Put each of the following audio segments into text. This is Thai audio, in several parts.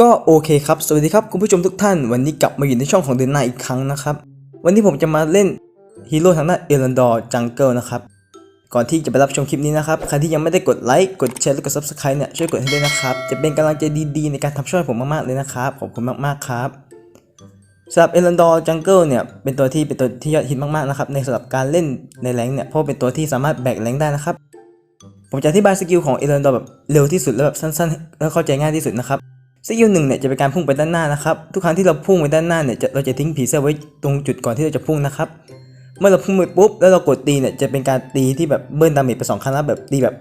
ก็โอเคครับ สวัสดีครับคุณผู้ชมทุกท่าน วันนี้กลับมาอยู่ในช่องของเดนนาอีกครั้งนะครับ วันนี้ผมจะมาเล่นฮีโร่ทางด้านเอรันดอร์จังเกิลนะครับ ก่อนที่จะไปรับชมคลิปนี้นะครับ ใครที่ยังไม่ได้กดไลค์ กดแชร์ และกด Subscribe เนี่ย ช่วยกดให้ด้วยนะครับ จะเป็นกำลังใจดีๆ ในการทำช่วยผมมากๆเลยนะครับ ขอบคุณมากๆครับสำหรับเอรันดอร์จังเกิลเนี่ย เป็นตัวที่เป็นตัวที่ยอดฮิตมากๆนะครับ ในสำหรับการเล่นในแรงเนี่ย เพราะเป็นตัวที่สามารถแบกแรงได้นะครับ ผมจะอธิบายสกิลของเอรันดอร์แบบเร็วที่สุดและแบบสั้นๆ และเข้าใจง่ายที่สุดนะครับ สกิลหนึ่งเนี่ยจะเป็นการพุ่งไปด้านหน้านะครับทุกครั้งที่เราพุ่งไปด้านหน้าเนี่ยเราจะทิ้งผีเสื้อไว้ตรงจุดก่อนที่เราจะพุ่งนะครับเมื่อเราพุ่งไปปุ๊บแล้วเรากดตีเนี่ยจะเป็นการตีที่แบบเบิ้ลดาเมจไปสองครั้งแล้วแบบตีแบบ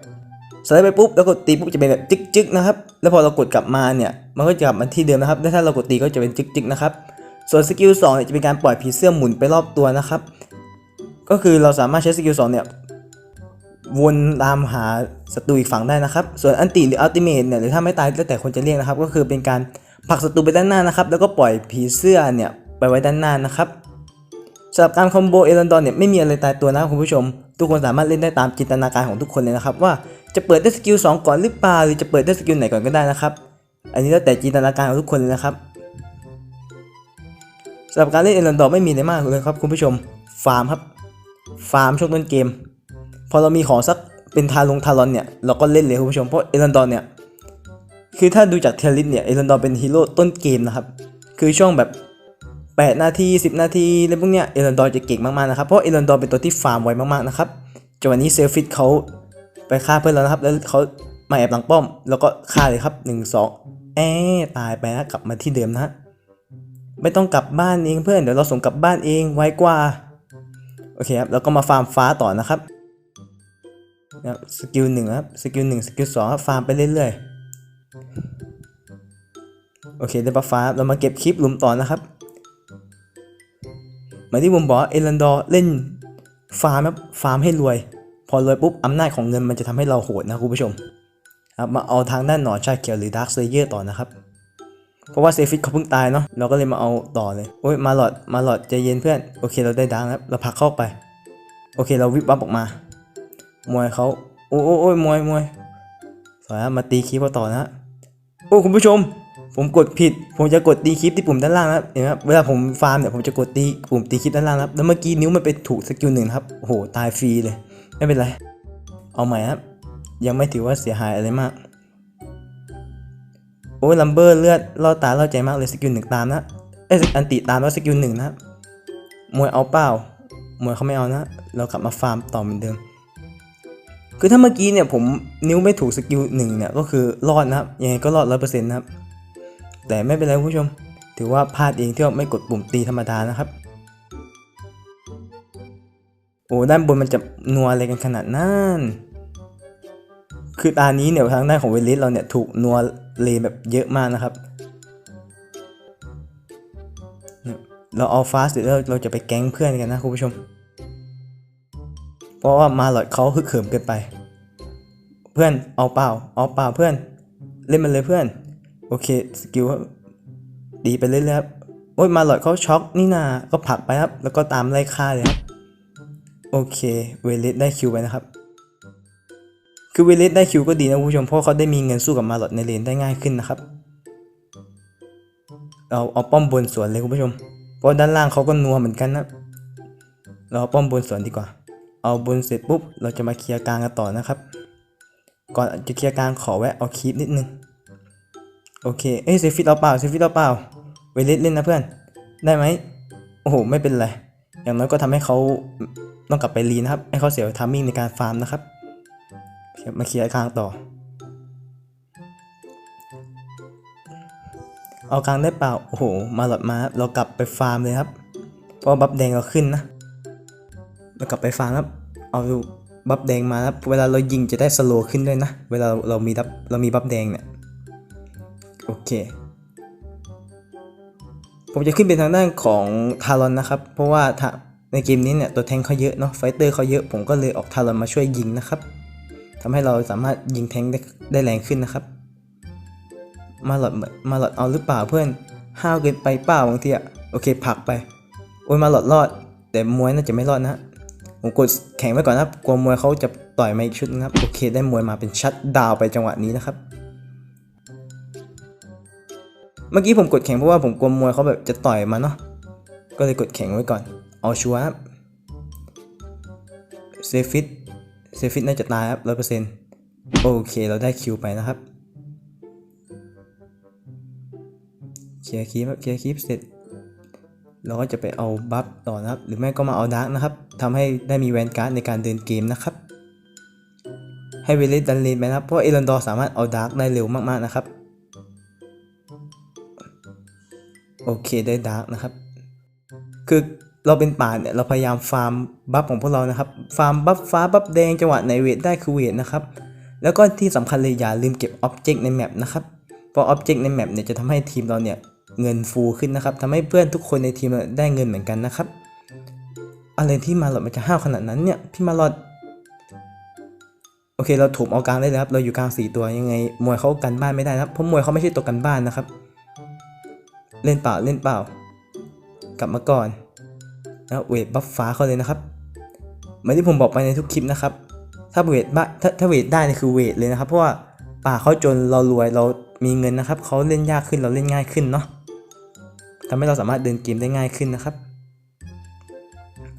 สไลด์ไปปุ๊บแล้วกดตีปุ๊บจะเป็นแบบจึ๊กจึ๊กนะครับแล้วพอเรากดกลับมาเนี่ยมันก็จะกลับมาที่เดิมนะครับแล้วถ้าเรากดตีก็จะเป็นจึ๊กจึ๊กนะครับส่วนสกิลสองเนี่ยจะเป็นการปล่อยผีเสื้อหมุนไปรอบตัวนะครับก็คือเราสามารถใช้สกิลสองเนี่ย วนตามหาศัตรูอีกฝั่งได้นะครับ ส่วนอันติหรืออัลติเมทเนี่ยหรือถ้าไม่ตายแล้วแต่คนจะเรียกนะครับ ก็คือเป็นการผลักศัตรูไปด้านหน้านะครับ แล้วก็ปล่อยผีเสื้อเนี่ยไปไว้ด้านหน้านะครับสำหรับการคอมโบเอรันดอนเนี่ยไม่มีอะไรตายตัวนะคุณผู้ชม ทุกคนสามารถเล่นได้ตามจินตนาการของทุกคนเลยนะครับ ว่าจะเปิดด้วยสกิล2ก่อนหรือเปล่าหรือจะเปิดด้วยสกิลไหนก่อนก็ได้นะครับ อันนี้แล้วแต่จินตนาการของทุกคนเลยนะครับสำหรับการเล่นเอรันดอนไม่มีอะไรมากเลยครับคุณผู้ชมฟาร์มครับฟาร์มช่วงต้นเกม พอเรามีของสักเป็นทาลงทารอนเนี่ยเราก็เล่นเลยคุณผู้ชมเพราะเอรันดอนเนี่ยคือถ้าดูจากเทลิสเนี่ยเอรันดอนเป็นฮีโร่ต้นเกมนะครับคือช่วงแบบ 8 นาที 10 นาทีอะไรพวกเนี้ยเอรันดอนจะเก่งมากๆนะครับเพราะเอรันดอนเป็นตัวที่ฟาร์มไวมากๆนะครับจังหวะนี้เซลฟิตเขาไปฆ่าเพื่อนแล้วนะครับ แล้วเขามาแอบหลังป้อม แล้วก็ฆ่าเลยครับ 1 2 แอะตายไปนะกลับมาที่เดิมนะไม่ต้องกลับบ้านเองเพื่อนเดี๋ยวเราส่งกลับบ้านเองไวกว่าโอเคครับแล้วก็มาฟาร์มฟ้าต่อนะครับ นะครับสกิลหนึ่งครับสกิลหนึ่งสกิลสองครับฟาร์มไปเรื่อยๆโอเคได้บัฟฟ้าเรามาเก็บคลิปหลุมต่อนะครับเหมือนที่ผมบอกเอรันดอร์เล่นฟาร์มครับฟาร์มให้รวย พอรวยปุ๊บอำนาจของเงินมันจะทำให้เราโหดนะคุณผู้ชมครับมาเอาทางด้านหนอนชาเขียวหรือดาร์คเซเยอร์ต่อนะครับเพราะว่าเซฟิตเขาเพิ่งตายเนาะเราก็เลยมาเอาต่อเลยโอ้ยมาหลอดมาหลอดใจเย็นเพื่อนโอเคเราได้ดาร์กแล้วเราผลักเข้าไป โอเคเราวิบวับออกมา มวยเขาโอ้โอ้โอ้ยมวยมวยสวยมาตีคลิปต่อนะฮะโอ้คุณผู้ชม ผมกดผิด ผมจะกดตีคลิปที่ปุ่มด้านล่างนะเห็นไหมครับเวลาผมฟาร์มเนี่ยผมจะกดตีปุ่มตีคลิปด้านล่างนะครับแล้วเมื่อกี้นิ้วมันไปถูกสกิลหนึ่งครับโอ้โหตายฟรีเลย ไม่เป็นไร เอาใหม่ครับ ยังไม่ถือว่าเสียหายอะไรมากโอ้ลัมเบอร์เลือดล่อตาล่อใจมากเลยสกิลหนึ่งตามนะเอ้ยอันติตามแล้วสกิลหนึ่งนะครับมวยเอาเปล่ามวยเขาไม่เอานะ เรากลับมาฟาร์มต่อเหมือนเดิม คือถ้าเมื่อกี้เนี่ยผมนิ้วไม่ถูกสกิลหนึ่งเนี่ยก็คือรอดนะครับยังไงก็รอดร้อยเปอร์เซ็นต์นะครับ แต่ไม่เป็นไรคุณผู้ชม ถือว่าพลาดเองที่ไม่กดปุ่มตีธรรมดานะครับ โอ้ด้านบนมันจะนัวอะไรกันขนาดนั้นคือตานี้เนี่ยทางด้านของเวลิสเราเนี่ยถูกนัวเลแบบเยอะมากนะครับ เราเอาฟาสเดี๋ยวเราจะไปแก๊งเพื่อนกันนะคุณผู้ชม เพราะว่ามาหลอดเขาฮึกเหิมเกินไป เพื่อนเอาเปล่าเอาเปล่าเพื่อน เล่นมันเลยเพื่อน โอเคสกิลดีไปเรื่อยๆครับโอ้ยมาหลอดเขาช็อกนี่นาก็ผลักไปครับ แล้วก็ตามไล่ฆ่าเลยครับโอเคเวเลสได้คิวไปนะครับ คือเวเลสได้คิวก็ดีนะผู้ชมเพราะเขาได้มีเงินสู้กับมาหลอดในเลนได้ง่ายขึ้นนะครับเราเอาป้อมบนสวนเลยคุณผู้ชม เพราะด้านล่างเขาก็นัวเหมือนกันนะ เราป้อมบนสวนดีกว่า เอาบนเสร็จปุ๊บ เราจะมาเคลียร์กลางกันต่อนะครับ ก่อนจะเคลียร์กลางขอแวะเอาคีปนิดนึง โอเค เอ้ยเซฟิตเอาเปล่าเซฟิตเอาเปล่า เวเลสเล่นนะเพื่อน ได้ไหม โอ้โห ไม่เป็นไร อย่างน้อยก็ทำให้เขาต้องกลับไปรีนะครับ ให้เขาเสียทามมิ่งในการฟาร์มนะครับ มาเคลียร์กลางต่อ เอากลางได้เปล่า โอ้โห มาหลอดมา เรากลับไปฟาร์มเลยครับ เพราะบัฟแดงเราขึ้นนะ เรากลับไปฟาร์มครับ เอาบัฟแดงมาครับ เวลาเรายิงจะได้สโลว์ขึ้นด้วยนะ เวลาเรามีดับเรามีบัฟแดงเนี่ยโอเค ผมจะขึ้นเป็นทางด้านของทารอนนะครับ เพราะว่าในเกมนี้เนี่ยตัวแทงเขาเยอะเนาะไฟเตอร์เขาเยอะผมก็เลยออกทารอนมาช่วยยิงนะครับทำให้เราสามารถยิงแทงได้ได้แรงขึ้นนะครับ มาหลอดมาหลอดเอาหรือเปล่าเพื่อนห้าวเกินไปเปล่าบางทีอะโอเคผักไป โอ้ยมาหลอดรอด แต่มวยน่าจะไม่รอดนะ ผมกดแข่งไว้ก่อนนะครับกลัวมวยเขาจะต่อยมาอีกชุดนะครับ โอเค ได้มวยมาเป็นชัดดาวไปจังหวะนี้นะครับ เมื่อกี้ผมกดแข่งเพราะว่าผมกลัวมวยเขาแบบจะต่อยมาเนาะ ก็เลยกดแข่งไว้ก่อน เอาชัวร์ครับเซฟิตเซฟิตน่าจะตายครับร้อยเปอร์เซ็นต์โอเคเราได้คิวไปนะครับ เคลียร์คีปครับเคลียร์คีปเสร็จ เราก็จะไปเอาบัฟต่อนะครับ หรือไม่ก็มาเอาดาร์กนะครับทำให้ได้มีแวนการ์ดในการเดินเกมนะครับ ให้เวเลสดันเลนไปนะครับเพราะเอรันดอร์สามารถเอาดาร์กได้เร็วมากๆนะครับโอเคได้ดาร์กนะครับ คือเราเป็นป่าเนี่ยเราพยายามฟาร์มบัฟของพวกเรานะครับ ฟาร์มบัฟฟ้าบัฟแดงจังหวะไหนเวทได้คือเวทนะครับ แล้วก็ที่สำคัญเลยอย่าลืมเก็บอ็อบเจกต์ในแมปนะครับ เพราะอ็อบเจกต์ในแมปเนี่ยจะทำให้ทีมเราเนี่ย เงินฟูขึ้นนะครับทำให้เพื่อนทุกคนในทีมได้เงินเหมือนกันนะครับ อะไรที่มาหลอดมันจะห้าวขนาดนั้นเนี่ยพี่มาหลอดโอเคเราถูกเอากลางได้เลยครับเราอยู่กลางสี่ตัวยังไงมวยเขากันบ้านไม่ได้นะครับเพราะมวยเขาไม่ใช่ตัวกันบ้านนะครับ เล่นเปล่าเล่นเปล่า กลับมาก่อนแล้วเวทบัฟฟ้าเขาเลยนะครับเหมือนที่ผมบอกไปในทุกคลิปนะครับ ถ้าเวทบ้าถ้าถ้าเวทได้นี่คือเวทเลยนะครับ เพราะว่าป่าเขาจนเรารวยเรามีเงินนะครับเขาเล่นยากขึ้นเราเล่นง่ายขึ้นเนาะ ทำให้เราสามารถเดินเกมได้ง่ายขึ้นนะครับ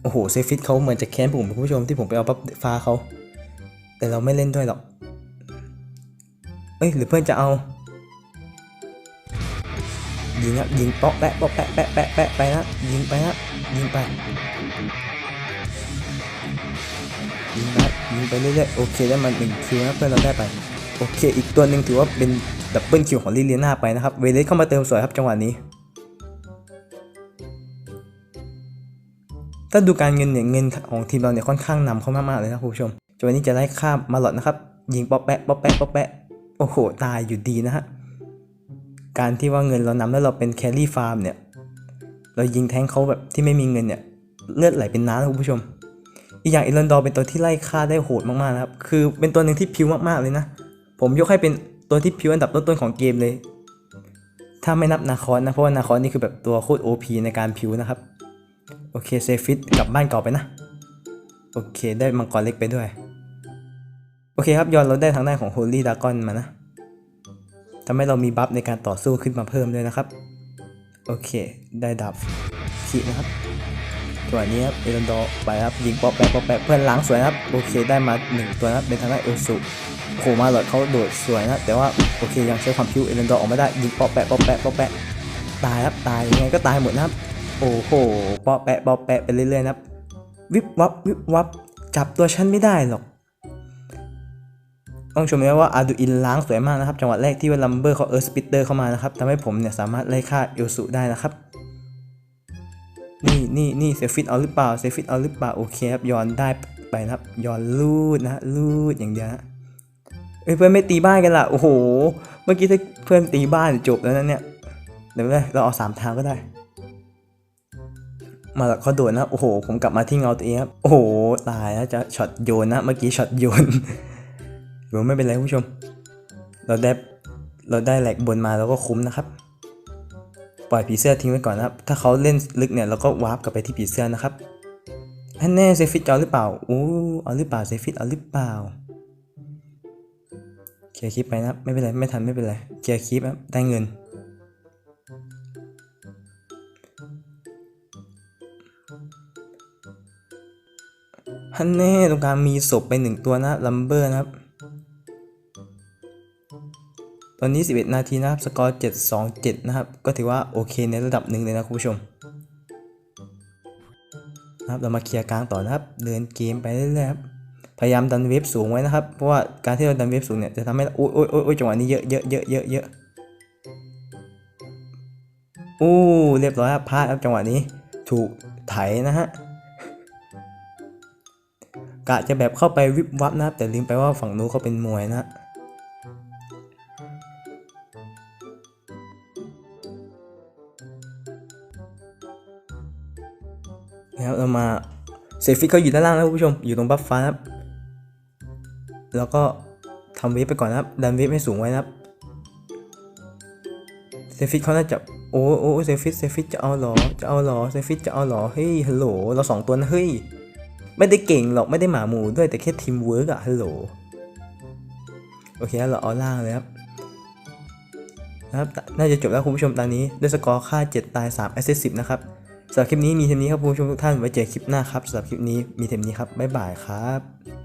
โอ้โหเซฟิตเขาเหมือนจะแค้นผมคุณผู้ชมที่ผมไปเอาบัฟฟ้าเขาแต่เราไม่เล่นด้วยหรอกเอ้ยหรือเพื่อนจะเอายิงครับยิงเปาะแปะเปาะแปะแปะแปะแปะไปนะยิงไปนะยิงไปยิงไปยิงไปเรื่อยๆโอเคได้มาหนึ่งคิวนะเพื่อนเราได้ไปโอเค อีกตัวหนึ่งถือว่าเป็นดับเบิลคิวของลิเลียนาไปนะครับเวเลสเข้ามาเติมสวยครับจังหวะนี้ ถ้าดูการเงินเนี่ยเงินของทีมเราเนี่ยค่อนข้างนำเขามากๆเลยนะคุณผู้ชมจังหวะนี้จะไล่ข้ามมาหลอดนะครับ ยิงป๊อปแปะป๊อปแปะป๊อปแปะโอ้โหตายอยู่ดีนะฮะการที่ว่าเงินเรานำแล้วเราเป็นแครี่ฟาร์มเนี่ยเรายิงแทงเขาแบบที่ไม่มีเงินเนี่ยเลือดไหลเป็นน้ำนะคุณผู้ชม อีกอย่างเอรันดอร์เป็นตัวที่ไล่ฆ่าได้โหดมากๆนะครับคือเป็นตัวหนึ่งที่พิวมากๆเลยนะ ผมยกให้เป็นตัวที่พิวอันดับต้นๆของเกมเลย ถ้าไม่นับนาคอนนะเพราะว่านาคอนนี่คือแบบตัวโคตร OP ในการพิวนะครับ โอเคเซฟิตกลับบ้านเก่าไปนะ โอเค ได้มังกรเล็กไปด้วย โอเคครับย้อนเราได้ทางด้านของ Holy Dragon มานะทำให้เรามีบัฟในการต่อสู้ขึ้นมาเพิ่มด้วยนะครับ โอเค ได้ดับขีนะครับตัวนี้ครับเอรันดอไปครับยิงปอแปะปอแปะเพื่อนล้างสวยครับโอเคได้มาหนึ่งตัวนะเป็นทางด้านเอลสุโผล่มาหลอดเขาโดดสวยนะแต่ว่าโอเคยังใช้ความพิวเอรันดอออกไม่ได้ยิงปอแปะปอแปะปอแปะตายครับตายยังไงก็ตายหมดนะครับ โอ้โหปอแปะปอแปะไปเรื่อยๆนะครับวิบวับวิบวับจับตัวฉันไม่ได้หรอก ต้องชมเลยว่าอาดูอินล้างสวยมากนะครับ จังหวะแรกที่ว่าลัมเบอร์เขาเออร์สปิเตอร์เข้ามานะครับทำให้ผมเนี่ยสามารถไล่ฆ่าเอลสุได้นะครับ นี่นี่นี่เซฟิตเอาหรือเปล่าเซฟิตเอาหรือเปล่าโอเคครับย้อนได้ไปนะครับย้อนลูดนะฮะลูดอย่างเดียวนะเอ้ยเพื่อนไม่ตีบ้านกันล่ะโอ้โห เมื่อกี้ถ้าเพื่อนตีบ้านจบแล้วนะเนี่ยเดี๋ยวเลยเราเอาสามทางก็ได้ มาแล้วเขาโดนนะ โอ้โห ผมกลับมาที่เงาตัวเองครับ โอ้โห ตายแล้วจะช็อตโยนนะ เมื่อกี้ช็อตโยนหรือไม่เป็นไรผู้ชม เราได้ เราได้แหลกบนมาเราก็คุ้มนะครับ ปล่อยผีเสื้อทิ้งไว้ก่อนนะครับ ถ้าเขาเล่นลึกเนี่ยเราก็วาร์ปกลับไปที่ผีเสื้อนะครับอันแน่เซฟิตจะเอาหรือเปล่าโอ้เอาหรือเปล่าเซฟิตเอาหรือเปล่า เคลียร์คลิปไปนะครับ ไม่เป็นไร ไม่ทันไม่เป็นไร เคลียร์คลิปครับ ได้เงิน ฮันแน่ตรงกลางมีศพไปหนึ่งตัวนะลัมเบอร์นะครับ ตอนนี้ 11 นาทีนะครับ สกอร์ 727 นะครับ ก็ถือว่าโอเคในระดับหนึ่งเลยนะคุณผู้ชมนะครับเรามาเคลียร์กลางต่อนะครับ เดินเกมไปเรื่อยๆครับพยายามดันเวฟสูงไว้นะครับ เพราะว่าการที่เราดันเวฟสูงเนี่ยจะทำให้โอ้ยโอ้ยโอ้ยจังหวะนี้เยอะเยอะเยอะเยอะเยอะอู้เรียบร้อยครับพลาดครับจังหวะนี้ถูกไถนะฮะ กะจะแบบเข้าไปวิบวับนะแต่ลืมไปว่าฝั่งนู้นเขาเป็นมวยนะนะครับเรามาเซฟิกเขาอยู่ด้านล่างนะคุณผู้ชมอยู่ตรงบัฟฟ้านะครับ แล้วก็ทำเวฟไปก่อนนะครับ ดันเวฟให้สูงไว้นะครับเซฟิกเขาน่าจะโอ้โอ้เซฟิกเซฟิกจะเอาหรอจะเอาหรอเซฟิกจะเอาหรอเฮ้ยฮัลโหลเราสองตัวนะเฮ้ย ไม่ได้เก่งหรอกไม่ได้หมาหมูด้วยแต่แค่ทีมเวิร์กอะฮัลโหลโอเคเราเอาล่างเลยครับนะครับน่าจะจบแล้วคุณผู้ชมตอนนี้ด้วยสกอร์ค่า 7 ตาย3แอสซิสต์10นะครับสำหรับคลิปนี้มีเท่านี้ครับคุณผู้ชมทุกท่านไว้เจอคลิปหน้าครับสำหรับคลิปนี้มีเท่านี้ครับบ๊ายบายครับ